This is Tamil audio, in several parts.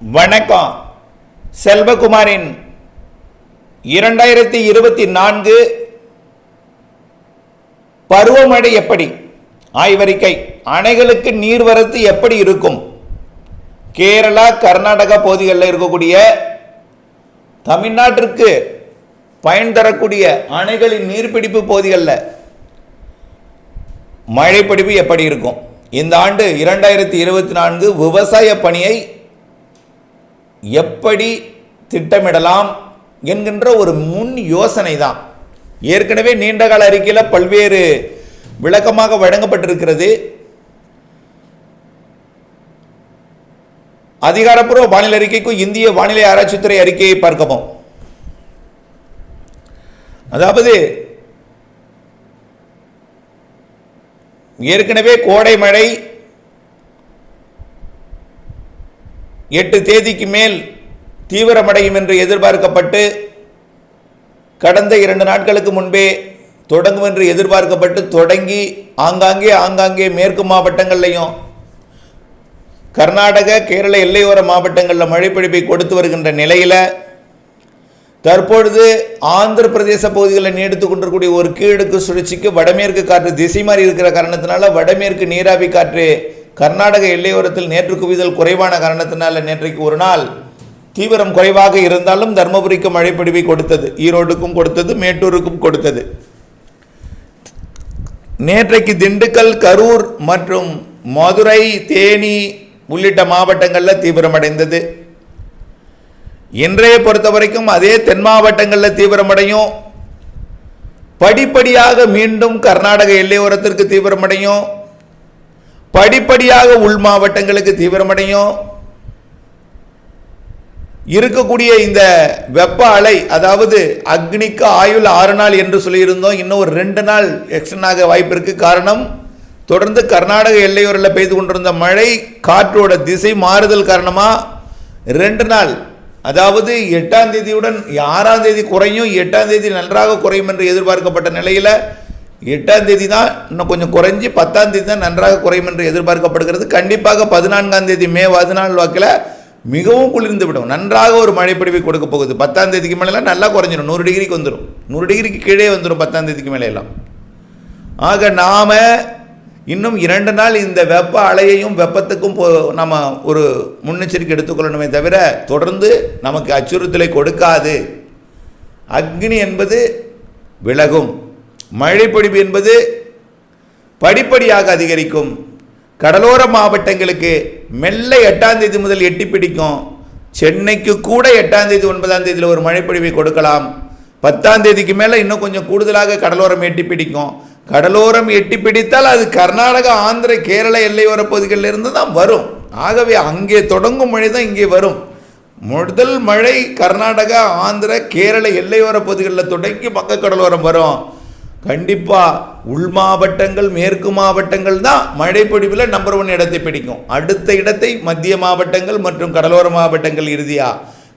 வணக்கம். செல்வகுமாரின் இரண்டாயிரத்தி இருபத்தி நான்கு பருவமழை எப்படி? ஆய்வறிக்கை. அணைகளுக்கு நீர்வரத்து எப்படி இருக்கும்? கேரளா கர்நாடகா பகுதிகளில் இருக்கக்கூடிய தமிழ்நாட்டிற்கு பயன் தரக்கூடிய அணைகளின் நீர்பிடிப்பு பகுதிகளில் மழைப்பிடிப்பு எப்படி இருக்கும்? இந்த ஆண்டு இரண்டாயிரத்தி இருபத்தி நான்கு விவசாய பணியை எப்படி திட்டமிடலாம் என்கின்ற ஒரு முன் யோசனை தான் ஏற்கனவே நீண்டகால அறிக்கையில் பல்வேறு விளக்கமாக வழங்கப்பட்டிருக்கிறது. அதிகாரப்பூர்வ வானிலை அறிக்கைக்கும் இந்திய வானிலை ஆராய்ச்சித்துறை அறிக்கையை பார்க்கவும். அதாவது ஏற்கனவே கோடை மழை எட்டு தேதிக்கு மேல் தீவிரமடையும் என்று எதிர்பார்க்கப்பட்டு கடந்த இரண்டு நாட்களுக்கு முன்பே தொடங்கும் என்று எதிர்பார்க்கப்பட்டு தொடங்கி ஆங்காங்கே ஆங்காங்கே மேற்கு மாவட்டங்கள்லையும் கர்நாடக கேரள எல்லையோர மாவட்டங்களில் மழைப்பிடிப்பை கொடுத்து வருகின்ற நிலையில் தற்பொழுது ஆந்திர பிரதேச பகுதிகளில் நீடித்து கொண்டிருக்கக்கூடிய ஒரு கீழடுக்கு சுழற்சிக்கு வடமேற்கு காற்று திசை மாறி இருக்கிற காரணத்தினால வடமேற்கு நீராவி காற்று கர்நாடக எல்லையோரத்தில் நேற்று குவிதல் குறைவான காரணத்தினால் நேற்றைக்கு ஒரு நாள் தீவிரம் குறைவாக இருந்தாலும் தருமபுரிக்கு மழைப்பிடிவை கொடுத்தது. ஈரோடுக்கும் கொடுத்தது மேட்டூருக்கும் கொடுத்தது. நேற்றைக்கு திண்டுக்கல் கரூர் மற்றும் மதுரை தேனி உள்ளிட்ட மாவட்டங்களில் தீவிரமடைந்தது இன்றைய பொறுத்த வரைக்கும் அதே தென் மாவட்டங்களில் தீவிரமடையும் படிப்படியாக மீண்டும் கர்நாடக எல்லையோரத்திற்கு தீவிரமடையும் படிப்படியாக உள் மாவட்டங்களுக்கு தீவிரமடையும். இருக்கக்கூடிய இந்த வெப்ப அலை அதாவது அக்னிக்கு ஆயுள் ஆறு நாள் என்று சொல்லியிருந்தோம். இன்னும் ஒரு ரெண்டு நாள் எக்ஸ்டனாக வாய்ப்பு இருக்கு. காரணம் தொடர்ந்து கர்நாடக எல்லையோரில் பெய்து கொண்டிருந்த மழை காற்றோட திசை மாறுதல் காரணமாக ரெண்டு நாள். அதாவது எட்டாம் தேதியுடன் ஆறாம் தேதி குறையும் எட்டாம் தேதி நன்றாக குறையும் என்று எதிர்பார்க்கப்பட்ட நிலையில் எட்டாம் தேதி தான் இன்னும் கொஞ்சம் குறைஞ்சி பத்தாம் தேதி தான் நன்றாக குறையும் என்று எதிர்பார்க்கப்படுகிறது. கண்டிப்பாக பதினான்காம் தேதி மே பதினாலு வாக்கில் மிகவும் குளிர்ந்து விடும். நன்றாக ஒரு மழைப்பிடிவை கொடுக்க போகுது. பத்தாம் தேதிக்கு மேலாம் நல்லா குறைஞ்சிடும் நூறு டிகிரிக்கு வந்துடும் நூறு டிகிரிக்கு கீழே வந்துடும் பத்தாம் தேதிக்கு மேலே ஆக நாம் இன்னும் இரண்டு நாள் இந்த வெப்ப அலையையும் வெப்பத்துக்கும் போ நம்ம ஒரு முன்னெச்சரிக்கை எடுத்துக்கொள்ளணுமே தவிர தொடர்ந்து நமக்கு அச்சுறுத்தலை கொடுக்காது. அக்னி என்பது விலகும். மழைப்பொழிவு என்பது படிப்படியாக அதிகரிக்கும். கடலோர மாவட்டங்களுக்கு மெல்ல எட்டாம் தேதி முதல் எட்டி பிடிக்கும். சென்னைக்கு கூட எட்டாம் தேதி ஒன்பதாம் தேதியில் ஒரு மழைப்பொழிவை கொடுக்கலாம். பத்தாம் தேதிக்கு மேலே இன்னும் கொஞ்சம் கூடுதலாக கடலோரம் எட்டி பிடிக்கும். கடலோரம் எட்டி பிடித்தால் அது கர்நாடகா ஆந்திர கேரள எல்லையோர பகுதிகளில் இருந்து தான் வரும். ஆகவே அங்கே தொடங்கும் மழை தான் இங்கே வரும். முதல் மழை கர்நாடகா ஆந்திர கேரள எல்லையோர பகுதிகளில் தொடங்கி பக்க கடலோரம் வரும். கண்டிப்பாக உள் மாவட்டங்கள் மேற்கு மாவட்டங்கள் தான் மழைப்பொழிவில் நம்பர் ஒன் இடத்தை பிடிக்கும். அடுத்த இடத்தை மத்திய மாவட்டங்கள் மற்றும் கடலோர மாவட்டங்கள் இறுதியா?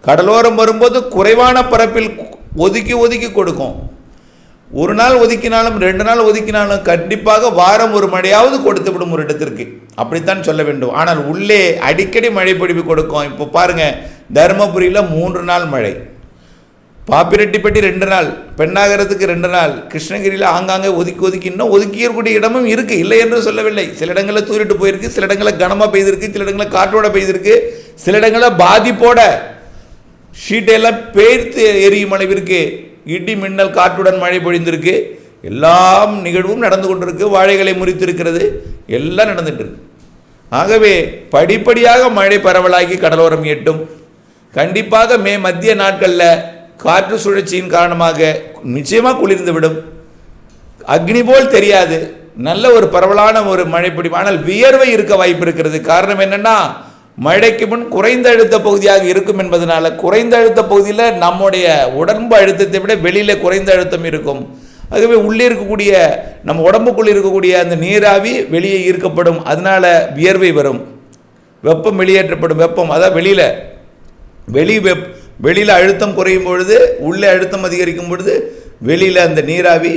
கடலோரம் வரும்போது குறைவான பரப்பில் ஒதுக்கி ஒதுக்கி கொடுக்கும். ஒரு நாள் ஒதுக்கினாலும் ரெண்டு நாள் ஒதுக்கினாலும் கண்டிப்பாக வாரம் ஒரு மழையாவது கொடுத்து விடும் ஒரு இடத்திற்கு. அப்படித்தான் சொல்ல வேண்டும். ஆனால் உள்ளே அடிக்கடி மழை பொழிவு கொடுக்கும். இப்போ பாருங்கள் தருமபுரியில் மூன்று நாள் மழை. பாப்பிரெட்டிப்பட்டி ரெண்டு நாள் பெண்ணாகரத்துக்கு ரெண்டு நாள் கிருஷ்ணகிரியில் ஆங்காங்கே ஒதுக்கி ஒதுக்கி இன்னும் ஒதுக்கியக்கூடிய இடமும் இருக்குது இல்லை என்று சொல்லவில்லை. சில இடங்களில் தூரிட்டு போயிருக்கு சில இடங்களில் கனமாக பெய்திருக்கு சில இடங்களில் காற்றோட பெய்திருக்கு சில இடங்களில் பாதிப்போட ஷீட்டையெல்லாம் பேர்த்து எரியும் அளவிற்கு இடி மின்னல் காற்றுடன் மழை பொழிந்திருக்கு. எல்லாம் நிகழ்வும் நடந்து கொண்டிருக்கு வாழைகளை முறித்திருக்கிறது எல்லாம் நடந்துட்டு இருக்கு. ஆகவே படிப்படியாக மழை பரவலாகி கடலோரம் எட்டும். கண்டிப்பாக மே மத்திய நாட்களில் காற்று சுழற்சியின் காரணமாக நிச்சயமாக குளிர்ந்து விடும். அக்னி போல் தெரியாது. நல்ல ஒரு பரவலான ஒரு மழை பிடிப்பு. ஆனால் வியர்வை இருக்க வாய்ப்பு இருக்கிறது. காரணம் என்னென்னா மழைக்கு முன் குறைந்த அழுத்த பகுதியாக இருக்கும் என்பதனால குறைந்த அழுத்த பகுதியில் நம்முடைய உடம்பு அழுத்தத்தை விட வெளியில் குறைந்த அழுத்தம் இருக்கும். ஆகவே உள்ளே இருக்கக்கூடிய நம்ம உடம்புக்குள் இருக்கக்கூடிய அந்த நீராவி வெளியே ஈர்க்கப்படும். அதனால் வியர்வை வரும். வெப்பம் வெளியேற்றப்படும். வெப்பம் அதான் வெளியில். வெளி வெப் வெளியில் அழுத்தம் குறையும் பொழுது உள்ளே அழுத்தம் அதிகரிக்கும் பொழுது வெளியில் அந்த நீராவி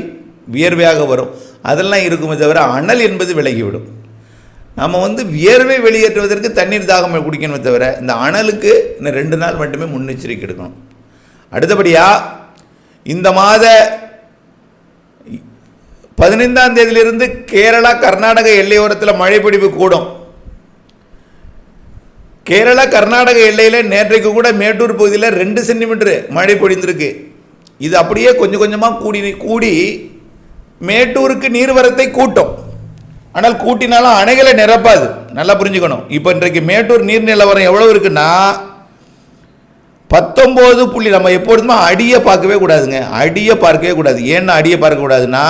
வியர்வையாக வரும். அதெல்லாம் இருக்குமே தவிர அனல் என்பது விலகிவிடும். நம்ம வந்து வியர்வை வெளியேற்றுவதற்கு தண்ணீர் தாகம் குடிக்கணுமே தவிர இந்த அனலுக்கு இன்னும் ரெண்டு நாள் மட்டுமே முன்னெச்சரிக்கை எடுக்கணும். அடுத்தபடியாக இந்த மாத பதினைந்தாம் தேதியிலிருந்து கேரளா கர்நாடக எல்லையோரத்தில் மழை பிடிப்பு கூடும். கேரளா கர்நாடக எல்லையில் நேற்றைக்கு கூட மேட்டூர் பகுதியில் ரெண்டு சென்டிமீட்டரு மழை பொழிந்திருக்கு. இது அப்படியே கொஞ்சம் கொஞ்சமாக கூடி கூடி மேட்டூருக்கு நீர்வரத்தை கூட்டும். ஆனால் கூட்டினாலும் அணைகளை நிரப்பாது. நல்லா புரிஞ்சுக்கணும். இப்போ இன்றைக்கு மேட்டூர் நீர் நிலவரம் எவ்வளோ இருக்குன்னா பத்தொம்போது புள்ளி நம்ம எப்பொழுதுமே அடியை பார்க்கவே கூடாதுங்க. அடியை பார்க்கவே கூடாது. ஏன்னா அடியை பார்க்கக்கூடாதுன்னா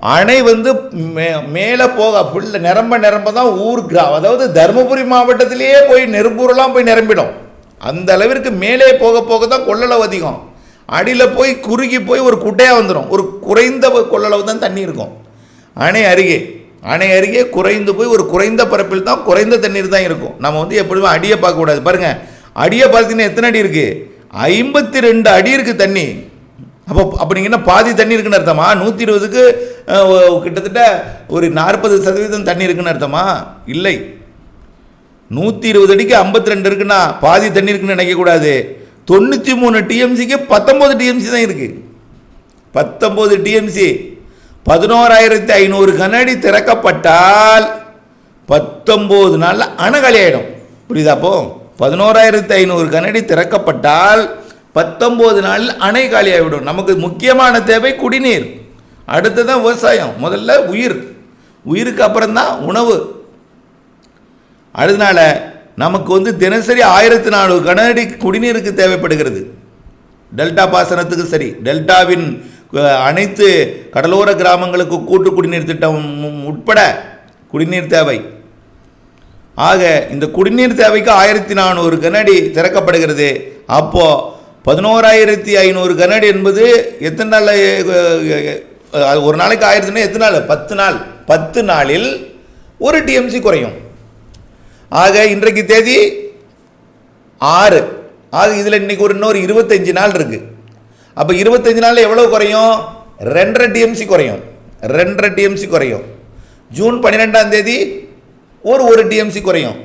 அணை வந்து மே மேலே போக ஃபுல்ல நிரம்ப நிரம்ப தான் ஊர் கிரா அதாவது தருமபுரி மாவட்டத்திலேயே போய் நெரும்பூரெல்லாம் போய் நிரம்பிடும். அந்த அளவிற்கு மேலே போக போக தான் கொள்ளளவு அதிகம். அடியில் போய் குறுகி போய் ஒரு குட்டையாக வந்துடும் ஒரு குறைந்த கொள்ளளவு தான் தண்ணி இருக்கும். அணை அருகே. அணை அருகே குறைந்து போய் ஒரு குறைந்த பரப்பில் தான் குறைந்த தண்ணீர் தான் இருக்கும். நம்ம வந்து எப்படியுமே அடியை பார்க்கக்கூடாது பாருங்கள் அடியை பார்த்தீங்கன்னா எத்தனை அடி இருக்குது ஐம்பத்தி ரெண்டு அடி இருக்குது தண்ணி. அப்போ அப்படிங்கன்னா பாதி தண்ணி இருக்குன்னு அர்த்தமா? நூற்றி இருபதுக்கு கிட்டத்தட்ட ஒரு நாற்பது சதவீதம் தண்ணி இருக்குன்னு அர்த்தமா? இல்லை. நூற்றி இருபது அடிக்கு ஐம்பத்தி ரெண்டு இருக்குன்னா பாதி தண்ணி இருக்குன்னு நினைக்கக்கூடாது தொண்ணூற்றி மூணு டிஎம்சிக்கு பத்தொம்போது டிஎம்சி தான் இருக்குது பத்தொம்போது டிஎம்சி. பதினோராயிரத்தி ஐநூறு கனஅடி திறக்கப்பட்டால் பத்தொம்போது நாளில் அணகாலி ஆகிடும் புரியுதா பதினோராயிரத்தி ஐநூறு கனஅடி திறக்கப்பட்டால் பத்தொம்போது நாளில் அணை காலியாகிவிடும். நமக்கு முக்கியமான தேவை குடிநீர். அடுத்ததான் விவசாயம். முதல்ல உயிர். உயிருக்கு அப்புறம்தான் உணவு. அதனால நமக்கு வந்து தினசரி ஆயிரத்தி நானூறு கனஅடி குடிநீருக்கு தேவைப்படுகிறது. டெல்டா பாசனத்துக்கு சரி. டெல்டாவின் அனைத்து கடலோர கிராமங்களுக்கு கூட்டு குடிநீர் திட்டம் உட்பட குடிநீர் தேவை. ஆக இந்த குடிநீர் தேவைக்கு ஆயிரத்தி நானூறு கனஅடி திறக்கப்படுகிறது. அப்போது பதினோராயிரத்தி ஐநூறு கனஅடி என்பது எத்தனை நாள் அது ஒரு நாளைக்கு ஆயிரத்துனா எத்தனை நாள்? பத்து நாள். பத்து நாளில் ஒரு டிஎம்சி குறையும். ஆக இன்றைக்கு தேதி ஆறு. ஆக இதில் இன்னைக்கு ஒரு இன்னொரு இருபத்தஞ்சி நாள் இருக்குது அப்போ இருபத்தஞ்சி நாளில் எவ்வளோ குறையும்? ரெண்டரை டிஎம்சி குறையும். ரெண்டரை டிஎம்சி குறையும். ஜூன் பன்னிரெண்டாம் தேதி ஒரு ஒரு டிஎம்சி குறையும்.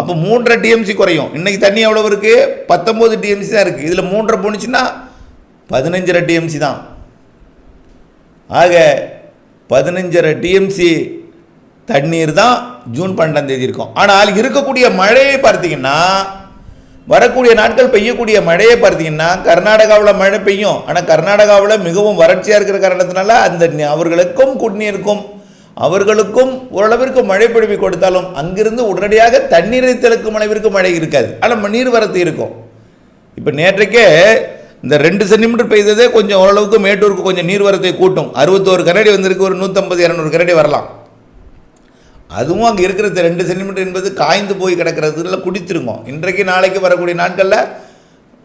அப்போ மூன்றரை டிஎம்சி குறையும். இன்னைக்கு தண்ணி எவ்வளோ இருக்குது பத்தொம்போது டிஎம்சி தான் இருக்குது இதில் மூன்றரை போணுச்சுன்னா பதினஞ்சரை டிஎம்சி தான். ஆக பதினஞ்சரை டிஎம்சி தண்ணீர் தான் ஜூன் பன்னெண்டாம் தேதி இருக்கும். ஆனால் இருக்கக்கூடிய மழையை பார்த்தீங்கன்னா வரக்கூடிய நாட்கள் பெய்யக்கூடிய மழையை பார்த்தீங்கன்னா கர்நாடகாவில் மழை பெய்யும். ஆனால் கர்நாடகாவில் மிகவும் வறட்சியாக இருக்கிற காரணத்தினால அந்த அவர்களுக்கும் குடிநீருக்கும் அவர்களுக்கும் ஓரளவிற்கு மழை பொழிவு கொடுத்தாலும் அங்கிருந்து உடனடியாக தண்ணீரை திறக்கும் அளவிற்கு மழை இருக்காது. ஆனால் நீர் வரத்து இருக்கும். இப்போ நேற்றைக்கே இந்த ரெண்டு சென்டிமீட்டர் பெய்ததே கொஞ்சம் ஓரளவுக்கு மேட்டூருக்கு கொஞ்சம் நீர்வரத்தை கூட்டும். அறுபத்தோரு கரடி வந்திருக்கு ஒரு நூற்றம்பது இரநூறு கரடி வரலாம். அதுவும் அங்கே இருக்கிறது ரெண்டு சென்டிமீட்டர் என்பது காய்ந்து போய் கிடக்கிறதுல குடித்திருக்கும் இன்றைக்கு நாளைக்கு வரக்கூடிய நாட்களில்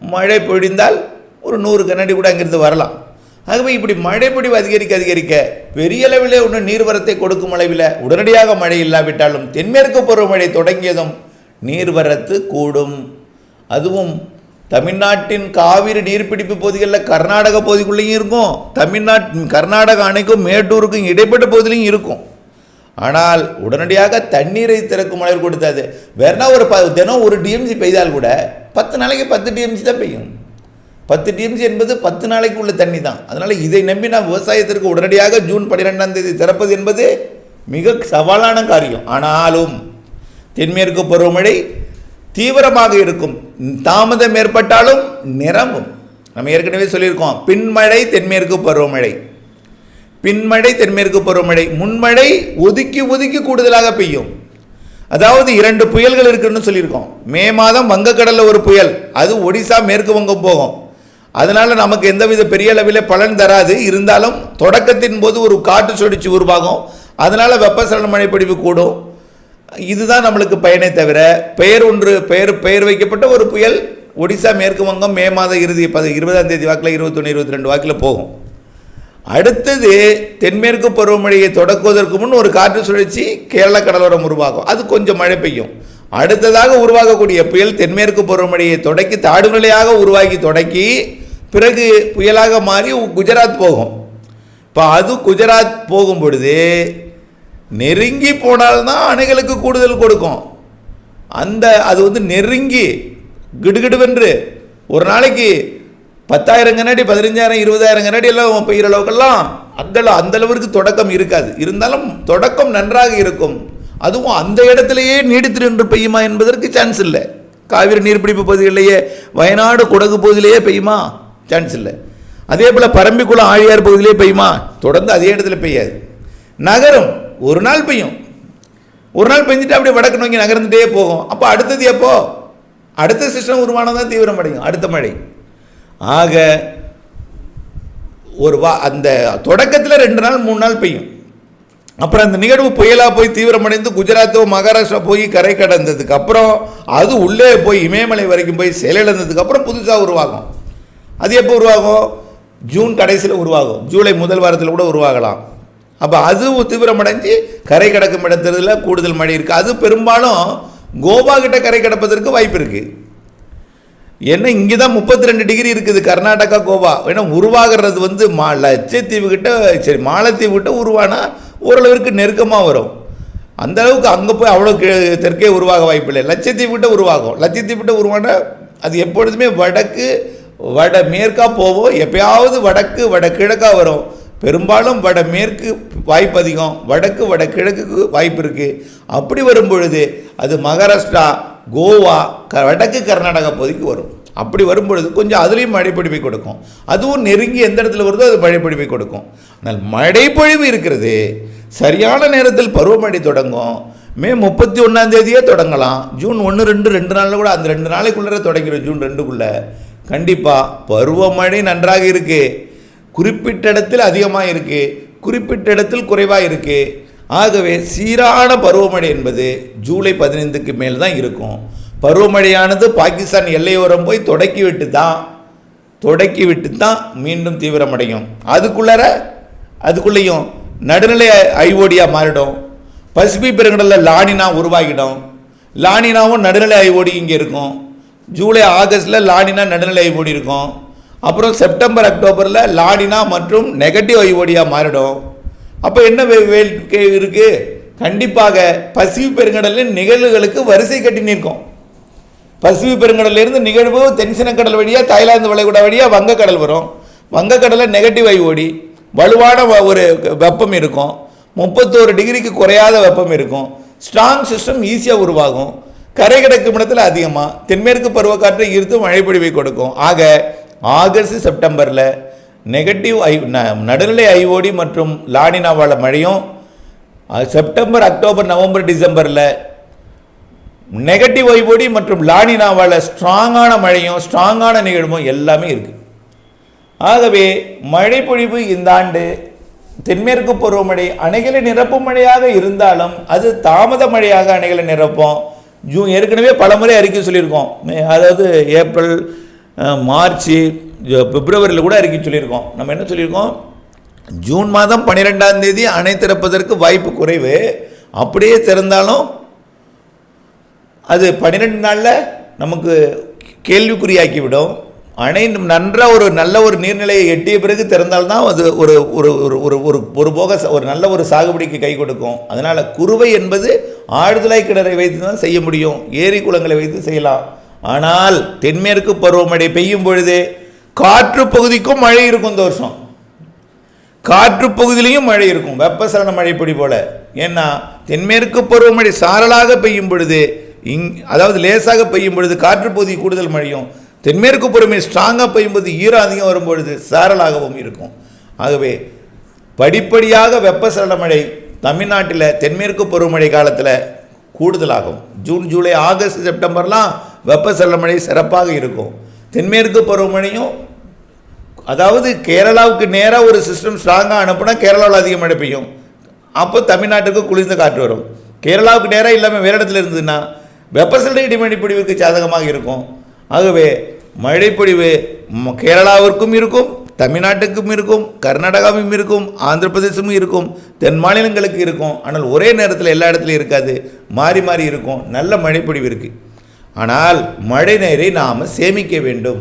மழை பொழிந்தால் ஒரு நூறு கண்ணாடி கூட அங்கேருந்து வரலாம். ஆகவே இப்படி மழை அதிகரிக்க அதிகரிக்க பெரிய அளவிலே ஒன்று நீர்வரத்தை கொடுக்கும் அளவில் உடனடியாக மழை இல்லாவிட்டாலும் தென்மேற்கு பருவமழை தொடங்கியதும் நீர்வரத்து கூடும். அதுவும் தமிழ்நாட்டின் காவிரி நீர்பிடிப்பு பகுதிகளில் கர்நாடக பகுதிக்குள்ளேயும் இருக்கும். தமிழ்நாட் கர்நாடக அணைக்கும் மேட்டூருக்கும் இடைப்பட்ட பகுதியிலையும் இருக்கும். ஆனால் உடனடியாக தண்ணீரை திறக்கும் மழை கொடுத்தாது. வேறுனா ஒரு ப தினம் ஒரு டிஎம்சி பெய்தால் கூட பத்து நாளைக்கு பத்து டிஎம்சி தான் பெய்யும். பத்து டிஎம்சி என்பது பத்து நாளைக்கு உள்ள தண்ணி தான். அதனால் இதை நம்பி நான் விவசாயத்திற்கு உடனடியாக ஜூன் பன்னிரெண்டாம் தேதி திறப்பது என்பது மிக சவாலான காரியம். ஆனாலும் தென்மேற்கு பருவமழை தீவிரமாக இருக்கும். தாமதம் ஏற்பட்டாலும் நிரம்பும். நம்ம ஏற்கனவே சொல்லியிருக்கோம் பின்மழை தென்மேற்கு பருவமழை. பின்மழை தென்மேற்கு பருவமழை முன்மழை ஒதுக்கி ஒதுக்கி கூடுதலாக பெய்யும். அதாவது இரண்டு புயல்கள் இருக்குன்னு சொல்லியிருக்கோம். மே மாதம் வங்கக்கடலில் ஒரு புயல் அது ஒடிசா மேற்கு வங்கம் போகும். அதனால் நமக்கு எந்தவித பெரிய அளவில் பலன் தராது. இருந்தாலும் தொடக்கத்தின் போது ஒரு காற்று சுழற்சி உருவாகும். அதனால் வெப்பசலன மழைப்பொடிவு கூடும். இதுதான் நம்மளுக்கு பயனை தவிர பெயர் ஒன்று பெயர் பெயர் வைக்கப்பட்ட ஒரு புயல் ஒடிசா மேற்கு வங்கம் மே மாத இறுதி பதி இருபதாம் தேதி வாக்கில் இருபத்தொன்று இருபத்தி ரெண்டு வாக்கில் போகும். அடுத்தது தென்மேற்கு பருவமழையை தொடக்குவதற்கு முன் ஒரு காற்று சுழற்சி கேரள கடலோரம் உருவாகும். அது கொஞ்சம் மழை பெய்யும். அடுத்ததாக உருவாகக்கூடிய புயல் தென்மேற்கு பருவமழையை தொடக்கி தாடுநிலையாக உருவாகி தொடக்கி பிறகு புயலாக மாறி குஜராத் போகும். இப்போ அது குஜராத் போகும் பொழுது நெருங்கி போனால்தான் அணைகளுக்கு கூடுதல் கொடுக்கும். அந்த அது வந்து நெருங்கி கிடுகிடுவென்று ஒரு நாளைக்கு பத்தாயிரம் கண்ணாடி பதினஞ்சாயிரம் இருபதாயிரம் கண்ணாடி எல்லாம் பெய்கிற அளவுக்கெல்லாம் அந்த அந்த அளவிற்கு தொடக்கம் இருக்காது. இருந்தாலும் தொடக்கம் நன்றாக இருக்கும். அதுவும் அந்த இடத்திலேயே நீடித்து நின்று பெய்யுமா என்பதற்கு சான்ஸ் இல்லை. காவிரி நீர்பிடிப்பு பகுதிகளிலேயே வயநாடு குடகு பகுதியிலேயே பெய்யுமா? சான்ஸ் இல்லை. அதே போல் பரம்பிக்குளம் ஆழியார் பகுதியிலே பெய்யுமா? தொடர்ந்து அதே இடத்துல பெய்யாது. நகரும். ஒரு நாள் பெய்யும். ஒரு நாள் பெஞ்சிட்டு அப்படியே வடக்கு நோக்கி நகர்ந்துட்டே போகும். அப்போ அடுத்தது எப்போ? அடுத்த சிஸ்டம் உருவானதான் தீவிரமடையும் அடுத்த மழை. ஆக ஒரு வா அந்த தொடக்கத்தில் ரெண்டு நாள் மூணு நாள் பெய்யும். அப்புறம் அந்த நிகழ்வு புயலாக போய் தீவிரமடைந்து குஜராத்தோ மகாராஷ்டிரா போய் கரை கடந்ததுக்கு அப்புறம் அது உள்ளே போய் இமயமலை வரைக்கும் போய் செயலிழந்ததுக்கு அப்புறம் புதுசாக உருவாகும். அது எப்போ உருவாகும்? ஜூன் கடைசியில் உருவாகும். ஜூலை முதல் வாரத்தில் கூட உருவாகலாம். அப்போ அது தீவிரமடைஞ்சு கரை கடக்கும் இடத்துல கூடுதல் மழை இருக்குது அது பெரும்பாலும் கோவா கிட்ட கரை கடப்பதற்கு வாய்ப்பு இருக்குது ஏன்னா இங்கே தான் முப்பத்தி ரெண்டு டிகிரி இருக்குது கர்நாடகா கோவா. ஏன்னா உருவாகிறது வந்து மா லட்சத்தீவு கிட்ட சரி மாலத்தீவு கிட்ட உருவானா ஓரளவிற்கு நெருக்கமாக வரும். அந்த அளவுக்கு அங்கே போய் அவ்வளோ தெற்கே உருவாக வாய்ப்பில்லை. லட்சத்தீவுகிட்ட உருவாகும். லட்சத்தீவுகிட்ட உருவான அது எப்பொழுதுமே வடக்கு வட மேற்காக போவோம் எப்பயாவது வடக்கு வடகிழக்காக வரும். பெரும்பாலும் வட மேற்கு வாய்ப்பு அதிகம். வடக்கு வட கிழக்குக்கு வாய்ப்பு இருக்குது அப்படி வரும் பொழுது அது மகாராஷ்டிரா கோவா க வடக்கு கர்நாடகா பகுதிக்கு வரும். அப்படி வரும் பொழுது கொஞ்சம் அதுலேயும் மழைப்பொழிவை கொடுக்கும். அதுவும் நெருங்கி எந்த இடத்துல வருதோ அது மழைப்பொழிவை கொடுக்கும். ஆனால் மழைப்பொழிவு இருக்கிறது. சரியான நேரத்தில் பருவமழை தொடங்கும். மே முப்பத்தி ஒன்றாம் தேதியே தொடங்கலாம். ஜூன் ஒன்று ரெண்டு ரெண்டு நாளில் கூட அந்த ரெண்டு நாளைக்குள்ளே தொடங்கிடும் ஜூன் ரெண்டுக்குள்ளே. கண்டிப்பாக பருவமழை நன்றாக இருக்குது குறிப்பிட்ட இடத்தில் அதிகமாக இருக்குது குறிப்பிட்ட இடத்தில் குறைவாக இருக்குது ஆகவே சீரான பருவமழை என்பது ஜூலை பதினைந்துக்கு மேல் தான் இருக்கும். பருவமழையானது பாகிஸ்தான் எல்லையோரம் போய் தொடக்கி விட்டு தான் தொடக்கி விட்டு தான் மீண்டும் தீவிரமடையும். அதுக்குள்ளார அதுக்குள்ளேயும் நடுநிலை ஐஓடியாக மாறிடும். பசிபிக் பெருங்கடலில் லானினா உருவாகிடும். லானினாவும் நடுநிலை ஐஓடி இங்கே இருக்கும். ஜூலை ஆகஸ்டில் லானினா நடுநிலை ஐஓடி இருக்கும். அப்புறம் செப்டம்பர் அக்டோபரில் லானினா மற்றும் நெகட்டிவ் ஐஓடியாக மாறிடும். அப்போ என்ன வே- வேடிக்கை இருக்குது கண்டிப்பாக பசிபிக் பெருங்கடலின் நிகழ்வுகளுக்கு வரிசை கட்டி நிற்கும். பசிபிக் பெருங்கடல்ல இருந்து நிகழ்வு தென்சினக்கடல் வழியாக தாய்லாந்து வளைகுடா வழியாக வங்கக்கடல் வரும். வங்கக்கடலில் நெகட்டிவ் ஐஓடி வலுவான வ- ஒரு வெப்பம் இருக்கும். முப்பத்தோரு டிகிரிக்கு குறையாத வெப்பம் இருக்கும். ஸ்ட்ராங் சிஸ்டம் ஈஸியாக உருவாகும். கரை கிடக்கும் இடத்துல அதிகமாக தென்மேற்கு பருவக்காற்றை ஈர்த்து மழைப்பொழிவை கொடுக்கும். ஆக ஆகஸ்ட் செப்டம்பரில் நெகட்டிவ் ஐ ந- நடுநிலை ஐஓடி மற்றும் லானினாவால் மழையும் செப்டம்பர் அக்டோபர் நவம்பர் டிசம்பரில் நெகட்டிவ் ஐஓடி மற்றும் லானினாவால் ஸ்ட்ராங்கான மழையும் ஸ்ட்ராங்கான நிகழ்வும் எல்லாமே இருக்குது ஆகவே மழை பொழிவு இந்த ஆண்டு தென்மேற்கு பருவமழை அணைகளை நிரப்பும் மழையாக இருந்தாலும் அது தாமத மழையாக அணைகளை நிரப்பும். ஜூன் ஏற்கனவே பலமுறை அறிக்கை சொல்லியிருக்கோம். மே- அதாவது ஏப்ரல் மார்ச் பிப்ரவரியில் கூட அறிக்கை சொல்லியிருக்கோம். நம்ம என்ன சொல்லியிருக்கோம்? ஜூன் மாதம் பன்னிரெண்டாம் தேதி அணை திறப்பதற்கு வாய்ப்பு குறைவு. அப்படியே திறந்தாலும் அது பன்னிரெண்டு நாளில் நமக்கு கேள்விக்குறியாக்கிவிடும் அணை நன்றாக ஒரு நல்ல ஒரு நீர்நிலையை எட்டிய பிறகு திறந்தால்தான் அது ஒரு ஒரு ஒரு ஒரு ஒரு ஒரு போக ச- ஒரு நல்ல ஒரு சாகுபடிக்கு கை கொடுக்கும். அதனால் குறுவை என்பது ஆழ்துளை கிணறை வைத்து தான் செய்ய முடியும். ஏரி குளங்களை வைத்து செய்யலாம். ஆனால் தென்மேற்கு பருவமழை பெய்யும் பொழுது காற்று பகுதிக்கும் மழை இருக்கும் இந்த வருஷம். காற்று பகுதியிலையும் மழை இருக்கும். வெப்பசலன மழைப்பொடி போல. ஏன்னா தென்மேற்கு பருவமழை சாரலாக பெய்யும் பொழுது இங் அதாவது லேசாக பெய்யும் பொழுது காற்று பகுதி கூடுதல் மழையும். தென்மேற்கு பொறுமை ஸ்ட்ராங்காக பெய்யும்போது ஈரம் அதிகம் வரும்பொழுது சாரலாகவும் இருக்கும். ஆகவே படிப்படியாக வெப்பசலன மழை தமிழ்நாட்டில் தென்மேற்கு பருவமழை காலத்தில் கூடுதலாகும். ஜூன் ஜூலை ஆகஸ்ட் செப்டம்பர்லாம் வெப்பசலன மழை சிறப்பாக இருக்கும். தென்மேற்கு பருவமழையும் அதாவது கேரளாவுக்கு நேராக ஒரு சிஸ்டம் ஸ்ட்ராங்காக அனுப்புனா கேரளாவில் அதிக மழை பெய்யும். அப்போ தமிழ்நாட்டுக்கு குளிர்ந்த காற்று வரும். கேரளாவுக்கு நேராக இல்லாமல் வேறு இடத்துல இருந்ததுன்னா வெப்பசலன பிடிவுக்கு சாதகமாக இருக்கும். ஆகவே மழைப்பொழிவு கேரளாவிற்கும் இருக்கும் தமிழ்நாட்டுக்கும் இருக்கும் கர்நாடகாவும் இருக்கும் ஆந்திர பிரதேசமும் இருக்கும் தென் மாநிலங்களுக்கு இருக்கும். ஆனால் ஒரே நேரத்தில் எல்லா இடத்துலையும் இருக்காது. மாறி மாறி இருக்கும். நல்ல மழைப்பொழிவு இருக்குது ஆனால் மழை நீரை நாம் சேமிக்க வேண்டும்.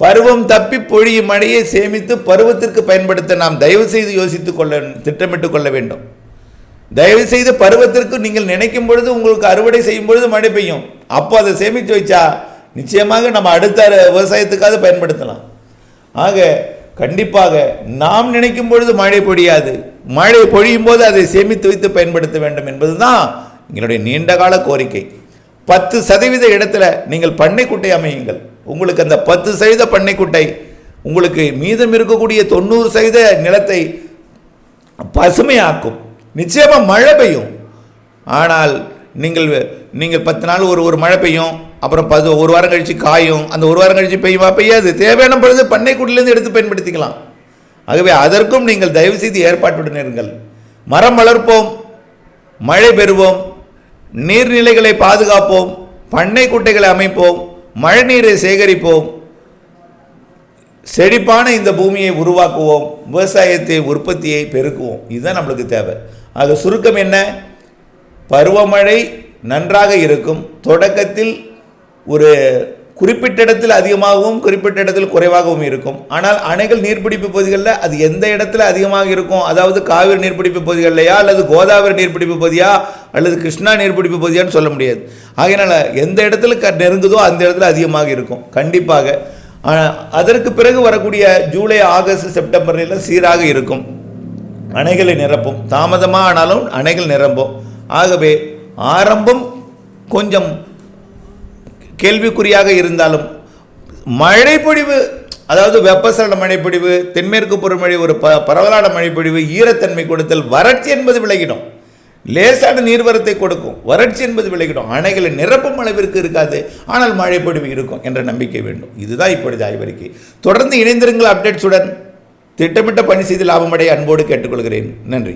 பருவம் தப்பி பொழியும் மழையை சேமித்து பருவத்திற்கு பயன்படுத்த நாம் தயவு செய்து யோசித்துக் கொள்ள திட்டமிட்டு கொள்ள வேண்டும். தயவு செய்து பருவத்திற்கு நீங்கள் நினைக்கும் பொழுது உங்களுக்கு அறுவடை செய்யும் பொழுது மழை பெய்யும். அப்போ அதை சேமித்து வச்சா நிச்சயமாக நம்ம அடுத்த விவசாயத்துக்காக பயன்படுத்தலாம். ஆக கண்டிப்பாக நாம் நினைக்கும் பொழுது மழை பொழியாது. மழை பொழியும் போது அதை சேமித்து வைத்து பயன்படுத்த வேண்டும் என்பது தான் எங்களுடைய நீண்டகால கோரிக்கை. பத்து சதவீத இடத்துல நீங்கள் பண்ணைக்குட்டை அமையுங்கள். உங்களுக்கு அந்த பத்து சதவீத பண்ணைக்குட்டை உங்களுக்கு மீதம் இருக்கக்கூடிய தொண்ணூறு சதவீத நிலத்தை பசுமையாக்கும். நிச்சயமாக மழை பெய்யும். ஆனால் நீங்கள் நீங்கள் பத்து நாள் ஒரு ஒரு மழை பெய்யும். அப்புறம் பது ஒரு வாரம் கழித்து காயும். அந்த ஒரு வாரம் கழித்து பெய்யுமா? பெய்யாது. தேவையான பொழுது பண்ணைக்குட்டிலேருந்து எடுத்து பயன்படுத்திக்கலாம். ஆகவே அதற்கும் நீங்கள் தயவு செய்து ஏற்பாட்டுடன் இருங்கள். மரம் வளர்ப்போம் மழை பெறுவோம் நீர்நிலைகளை பாதுகாப்போம் பண்ணை குட்டைகளை அமைப்போம் மழை நீரை சேகரிப்போம் செழிப்பான இந்த பூமியை உருவாக்குவோம் விவசாயத்தை உற்பத்தியை பெருக்குவோம். இதுதான் நம்மளுக்கு தேவை. ஆக சுருக்கம் என்ன? பருவமழை நன்றாக இருக்கும். தொடக்கத்தில் ஒரு குறிப்பிட்ட இடத்தில் அதிகமாகவும் குறிப்பிட்ட இடத்தில் குறைவாகவும் இருக்கும். ஆனால் அணைகள் நீர்பிடிப்பு பகுதிகளில் அது எந்த இடத்துல அதிகமாக இருக்கும்? அதாவது காவிரி நீர்பிடிப்பு பகுதிகள்லையா அல்லது கோதாவரி நீர்பிடிப்பு பகுதியா அல்லது கிருஷ்ணா நீர்பிடிப்பு பகுதியான்னு சொல்ல முடியாது. ஆகையினால எந்த இடத்துல க நெருங்குதோ அந்த இடத்துல அதிகமாக இருக்கும். கண்டிப்பாக. அதற்கு பிறகு வரக்கூடிய ஜூலை ஆகஸ்ட் செப்டம்பர்ல சீராக இருக்கும். அணைகளை நிரப்பும். தாமதமாக ஆனாலும் அணைகள் நிரம்பும். ஆகவே ஆரம்பம் கொஞ்சம் கேள்விக்குறியாக இருந்தாலும் மழைப்பொழிவு அதாவது வெப்பசலன மழைப்பொழிவு தென்மேற்கு பருவமழை ஒரு ப பரவலான மழைப்பொழிவு ஈரத்தன்மை கொடுத்தல் வறட்சி என்பது விலகிடும் லேசான நீர்வரத்தை கொடுக்கும். வறட்சி என்பது விலகிடும் அணைகளை நிரப்பும் அளவிற்கு இருக்காது. ஆனால் மழைப்பொழிவு இருக்கும் என்ற நம்பிக்கை வேண்டும். இதுதான் இப்பொழுது ஆய்வறிக்கை. தொடர்ந்து இணைந்திருங்கள் அப்டேட்ஸுடன். திட்டமிட்ட பணி செய்து லாபமடைய அன்போடு கேட்டுக்கொள்கிறேன். நன்றி.